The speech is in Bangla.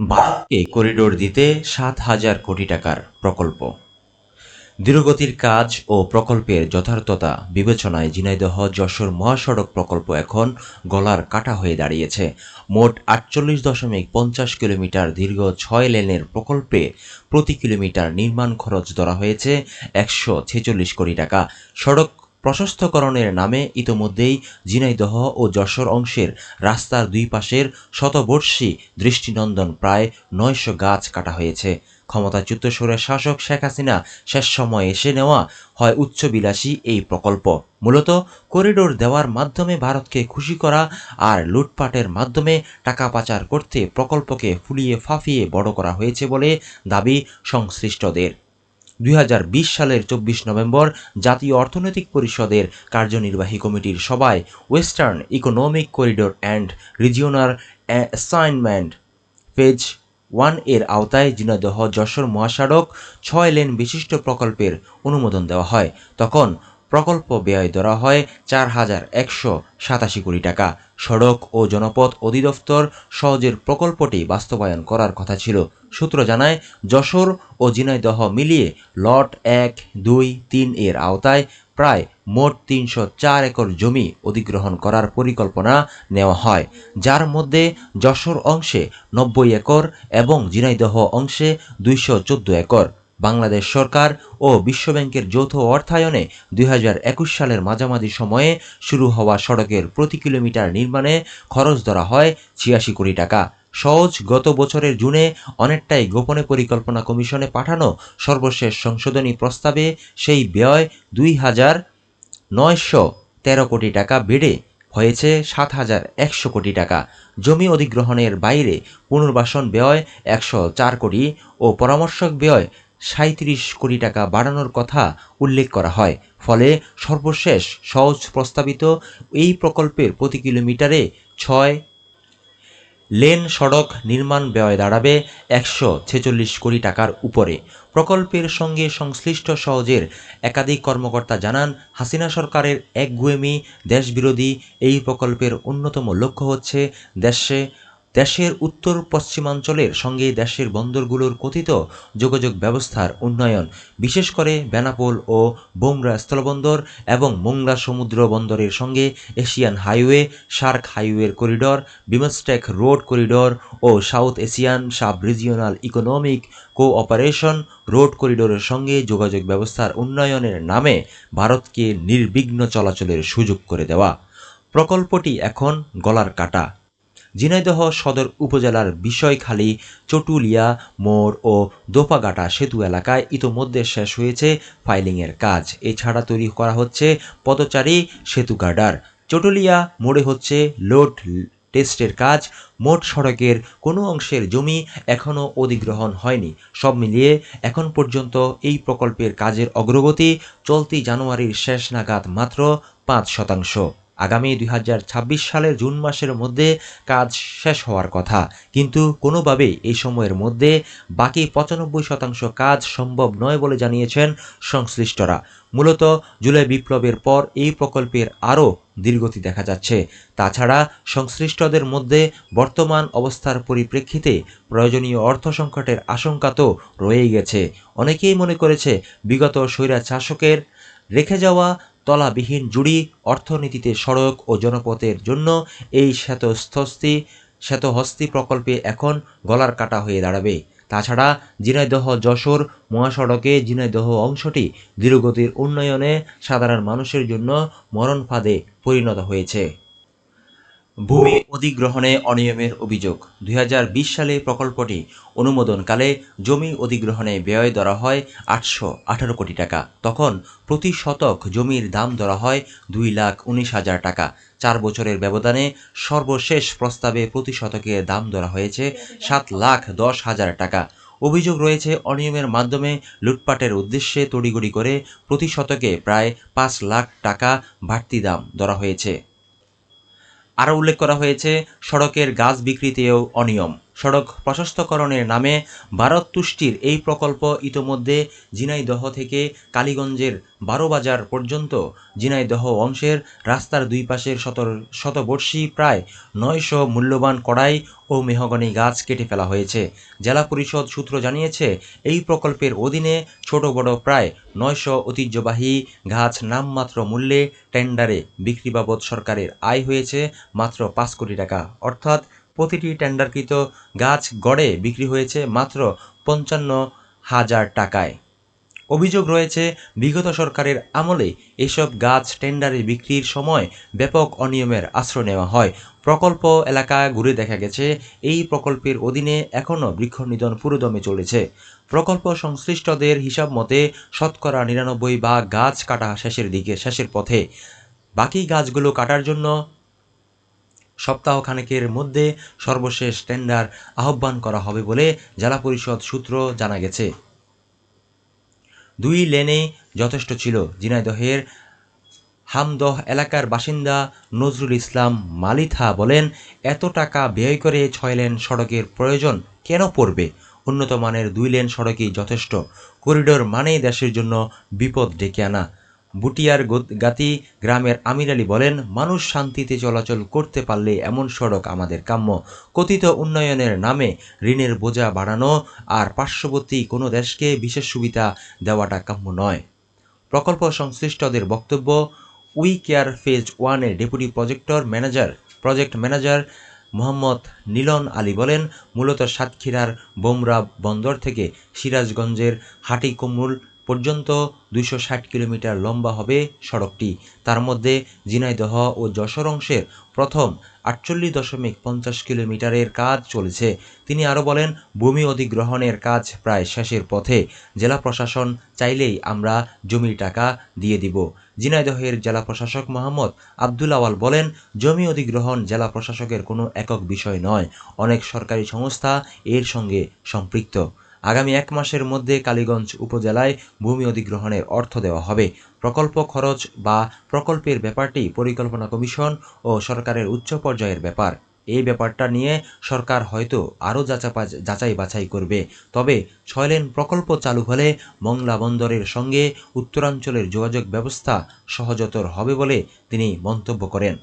ভারতকে করিডোর দিতে সাত হাজার কোটি টাকার প্রকল্প। দূরগতির কাজ ও প্রকল্পের যথার্থতা বিবেচনায় ঝিনাইদহ যশোর মহাসড়ক প্রকল্প এখন গলার কাটা হয়ে দাঁড়িয়েছে। মোট আটচল্লিশ দশমিক পঞ্চাশ কিলোমিটার দীর্ঘ ছয় লেনের প্রকল্পে প্রতি কিলোমিটার নির্মাণ খরচ ধরা হয়েছে একশো ছেচল্লিশ কোটি টাকা। সড়ক প্রশস্তকরণের নামে ইতোমধ্যেই ঝিনাইদহ ও যশোর অংশের রাস্তার দুই পাশের শতবর্ষী দৃষ্টিনন্দন প্রায় নয়শো গাছ কাটা হয়েছে। ক্ষমতাচ্যুত সুরের শাসক শেখ হাসিনা শেষ সময়ে এসে নেওয়া হয় উচ্চবিলাসী এই প্রকল্প। মূলত করিডোর দেওয়ার মাধ্যমে ভারতকে খুশি করা আর লুটপাটের মাধ্যমে টাকা পাচার করতে প্রকল্পকে ফুলিয়ে ফাঁপিয়ে বড় করা হয়েছে বলে দাবি সংশ্লিষ্টদের। দুই হাজার বিশ সালের চব্বিশ নভেম্বর জাতীয় অর্থনৈতিক পরিষদের কার্যনির্বাহী কমিটির সভায় western economic corridor and regional assignment page ওয়ানের আওতায় ঝিনাইদহ যশোর মহাসড়ক ছয় লেন বিশিষ্ট প্রকল্পের অনুমোদন দেওয়া হয়। তখন প্রকল্প ব্যয় ধরা হয় চার হাজার একশো সাতাশি কোটি টাকা। সড়ক ও জনপথ অধিদপ্তর সহজের প্রকল্পটি বাস্তবায়ন করার কথা ছিল। সূত্র জানায়, যশোর ও ঝিনাইদহ মিলিয়ে লট এক, দুই, তিন এর আওতায় প্রায় মোট তিনশো চার একর জমি অধিগ্রহণ করার পরিকল্পনা নেওয়া হয়। যার মধ্যে যশোর অংশে নব্বই একর এবং ঝিনাইদহ অংশে দুইশো চোদ্দ একর। বাংলাদেশ সরকার ও বিশ্বব্যাংকের যৌথ অর্থায়নে দুই হাজার একুশ সালের মাঝামাঝি সময়ে শুরু হওয়া সড়কের প্রতি কিলোমিটার নির্মাণে খরচ ধরা হয় ছিয়াশি কোটি টাকা। সহজ গত বছরের জুনে অনেকটাই গোপনে পরিকল্পনা কমিশনে পাঠানো সর্বশেষ সংশোধনী প্রস্তাবে সেই ব্যয় দুই হাজার নয়শো তেরো কোটি টাকা, বেড়ে হয়েছে সাত হাজার একশো কোটি টাকা। জমি অধিগ্রহণের বাইরে পুনর্বাসন ব্যয় একশো চার কোটি ও পরামর্শক ব্যয় সাঁত্রিশ কোটি টাকা বাড়ানোর কথা উল্লেখ করা হয়। ফলে সর্বশেষ সহজ প্রস্তাবিত এই প্রকল্পের প্রতি কিলোমিটারে ছয় লেন সড়ক নির্মাণ ব্যয় দাঁড়াবে একশো ছেচল্লিশ কোটি টাকার উপরে। প্রকল্পের সঙ্গে সংশ্লিষ্ট সহজের একাধিক কর্মকর্তা জানান, হাসিনা সরকারের একগুয়েমি দেশবিরোধী এই প্রকল্পের অন্যতম লক্ষ্য হচ্ছে দেশে দেশের উত্তর পশ্চিমাঞ্চলের সঙ্গে দেশের বন্দরগুলোর কথিত যোগাযোগ ব্যবস্থার উন্নয়ন, বিশেষ করে বেনাপোল ও বোমরা স্থলবন্দর এবং মোংলা সমুদ্র বন্দরের সঙ্গে এশিয়ান হাইওয়ে, শার্ক হাইওয়ের করিডর, বিমস্টেক রোড করিডর ও south Asian sub regional economic cooperation road করিডোরের সঙ্গে যোগাযোগ ব্যবস্থার উন্নয়নের নামে ভারতকে নির্বিঘ্ন চলাচলের সুযোগ করে দেওয়া। প্রকল্পটি এখন গলার কাটা। ঝিনাইদহ সদর উপজেলার বিষয়খালী, চটুলিয়া, মোড় ও দোপাগাটা সেতু এলাকায় ইতোমধ্যে শেষ হয়েছে ফাইলিংয়ের কাজ। এছাড়া তৈরি করা হচ্ছে পদচারী সেতু গার্ডার। চটুলিয়া মোড়ে হচ্ছে লোড টেস্টের কাজ। মোট সড়কের কোনো অংশের জমি এখনও অধিগ্রহণ হয়নি। সব মিলিয়ে এখন পর্যন্ত এই প্রকল্পের কাজের অগ্রগতি চলতি জানুয়ারির শেষ নাগাদ মাত্র পাঁচ শতাংশ। আগামী দুই হাজার ছাব্বিশ সালের জুন মাসের মধ্যে কাজ শেষ হওয়ার কথা। কিন্তু কোনোভাবেই এই সময়ের মধ্যে বাকি পঁচানব্বই শতাংশ কাজ সম্ভব নয় বলে জানিয়েছেন সংশ্লিষ্টরা। মূলত জুলাই বিপ্লবের পর এই প্রকল্পের আরও দীর্ঘতি দেখা যাচ্ছে। তাছাড়া সংশ্লিষ্টদের মধ্যে বর্তমান অবস্থার পরিপ্রেক্ষিতে প্রয়োজনীয় অর্থ সংকটের আশঙ্কা তো রয়েই গেছে। অনেকেই মনে করেছে, বিগত স্বৈরাচার শাসকের রেখে যাওয়া তলাবিহীন জুড়ি, অর্থনীতিতে সড়ক ও জনপথের জন্য এই শ্বেতস্থস্তি শ্বেতহস্তি প্রকল্পে এখন গলার কাটা হয়ে দাঁড়াবে। তাছাড়া জিনাইদহ যশোর মহাসড়কে জিনাইদহ অংশটি ধীরগতির উন্নয়নে সাধারণ মানুষের জন্য মরণ ফাঁদে পরিণত হয়েছে। ভূমি অধিগ্রহণে অনিয়মের অভিযোগ। দুই হাজার বিশ সালে প্রকল্পটি অনুমোদনকালে জমি অধিগ্রহণে ব্যয় ধরা হয় আটশো আঠারো কোটি টাকা। তখন প্রতি শতক জমির দাম ধরা হয় দুই লাখ উনিশ হাজার টাকা। চার বছরের ব্যবধানে সর্বশেষ প্রস্তাবে প্রতি শতকের দাম ধরা হয়েছে সাত লাখ দশ হাজার টাকা। অভিযোগ রয়েছে, অনিয়মের মাধ্যমে লুটপাটের উদ্দেশ্যে তড়িগড়ি করে প্রতি শতকে প্রায় পাঁচ লাখ টাকা বাড়তি দাম ধরা হয়েছে। আরও উল্লেখ করা হয়েছে সড়কের গাছ বিক্রিতেও অনিয়ম। সড়ক প্রশস্তকরণের নামে ভারত তুষ্টির এই প্রকল্প ইতোমধ্যে ঝিনাইদহ থেকে কালীগঞ্জের বারোবাজার পর্যন্ত। ঝিনাইদহ অংশের রাস্তার দুই পাশের শত শতবর্ষী প্রায় নয়শো মূল্যবান কড়াই ও মেহগনি গাছ কেটে ফেলা হয়েছে। জেলা পরিষদ সূত্র জানিয়েছে, এই প্রকল্পের অধীনে ছোট বড় প্রায় নয়শো ঐতিহ্যবাহী গাছ নামমাত্র মূল্যে টেন্ডারে বিক্রি বাবদ সরকারের আয় হয়েছে মাত্র পাঁচ কোটি টাকা। অর্থাৎ প্রতিটি টেন্ডারকৃত গাছ গড়ে বিক্রি হয়েছে মাত্র পঞ্চান্ন হাজার টাকায়। অভিযোগ রয়েছে, বিগত সরকারের আমলে এসব গাছ টেন্ডারে বিক্রির সময় ব্যাপক অনিয়মের আশ্রয় নেওয়া হয়। প্রকল্প এলাকা ঘুরে দেখা গেছে, এই প্রকল্পের অধীনে এখনও বৃক্ষনিধন পুরোদমে চলেছে। প্রকল্প সংশ্লিষ্টদের হিসাব মতে, শতকরা নিরানব্বই বা গাছ কাটা শেষের দিকে, শেষের পথে। বাকি গাছগুলো কাটার জন্য সপ্তাহখানেকের মধ্যে সর্বশেষ টেন্ডার আহ্বান করা হবে বলে জেলা পরিষদ সূত্র জানা গেছে। দুই লেনে যথেষ্ট ছিল। ঝিনাইদহের হামদহ এলাকার বাসিন্দা নজরুল ইসলাম মালিথা বলেন, এত টাকা ব্যয় করে ছয় লেন সড়কের প্রয়োজন কেন পড়বে? উন্নত মানের দুই লেন সড়কই যথেষ্ট। করিডোর মানেই দেশের জন্য বিপদ ডেকে আনা। বুটিয়ার গত- গ্রামের আমির আলী বলেন, মানুষ শান্তিতে চলাচল করতে পারলে এমন সড়ক আমাদের কাম্য। কথিত উন্নয়নের নামে ঋণের বোঝা বাড়ানো আর পার্শ্ববর্তী কোনো দেশকে বিশেষ সুবিধা দেওয়াটা কাম্য নয়। প্রকল্প সংশ্লিষ্টদের বক্তব্য, উই কেয়ার ফেজ ওয়ানের deputy projector manager project manager Mohammad Nilon Ali বলেন, মূলত সাতক্ষীরার বোমরা বন্দর থেকে সিরাজগঞ্জের হাটিকুমরুল পর্যন্ত দুইশো ষাট কিলোমিটার লম্বা হবে সড়কটি। তার মধ্যে ঝিনাইদহ ও যশোর অংশের প্রথম আটচল্লিশ দশমিক পঞ্চাশ কিলোমিটারের কাজ চলেছে। তিনি আরও বলেন, ভূমি অধিগ্রহণের কাজ প্রায় শেষের পথে। জেলা প্রশাসন চাইলেই আমরা জমির টাকা দিয়ে দিব। ঝিনাইদহের জেলা প্রশাসক মোহাম্মদ আব্দুল আওয়াল বলেন, জমি অধিগ্রহণ জেলা প্রশাসকের কোনো একক বিষয় নয়। অনেক সরকারি সংস্থা এর সঙ্গে সম্পৃক্ত। আগামী এক মাসের মধ্যে কালীগঞ্জ উপজেলায় ভূমি অধিগ্রহণের অর্থ দেওয়া হবে। প্রকল্প খরচ বা প্রকল্পের ব্যাপারটি পরিকল্পনা কমিশন ও সরকারের উচ্চ পর্যায়ের ব্যাপার। এই ব্যাপারটা নিয়ে সরকার হয়তো আরও যাচাই বাছাই করবে। তবে ছয় লেন প্রকল্প চালু হলে মংলা বন্দরের সঙ্গে উত্তরাঞ্চলের যোগাযোগ ব্যবস্থা সহজতর হবে বলে তিনি মন্তব্য করেন।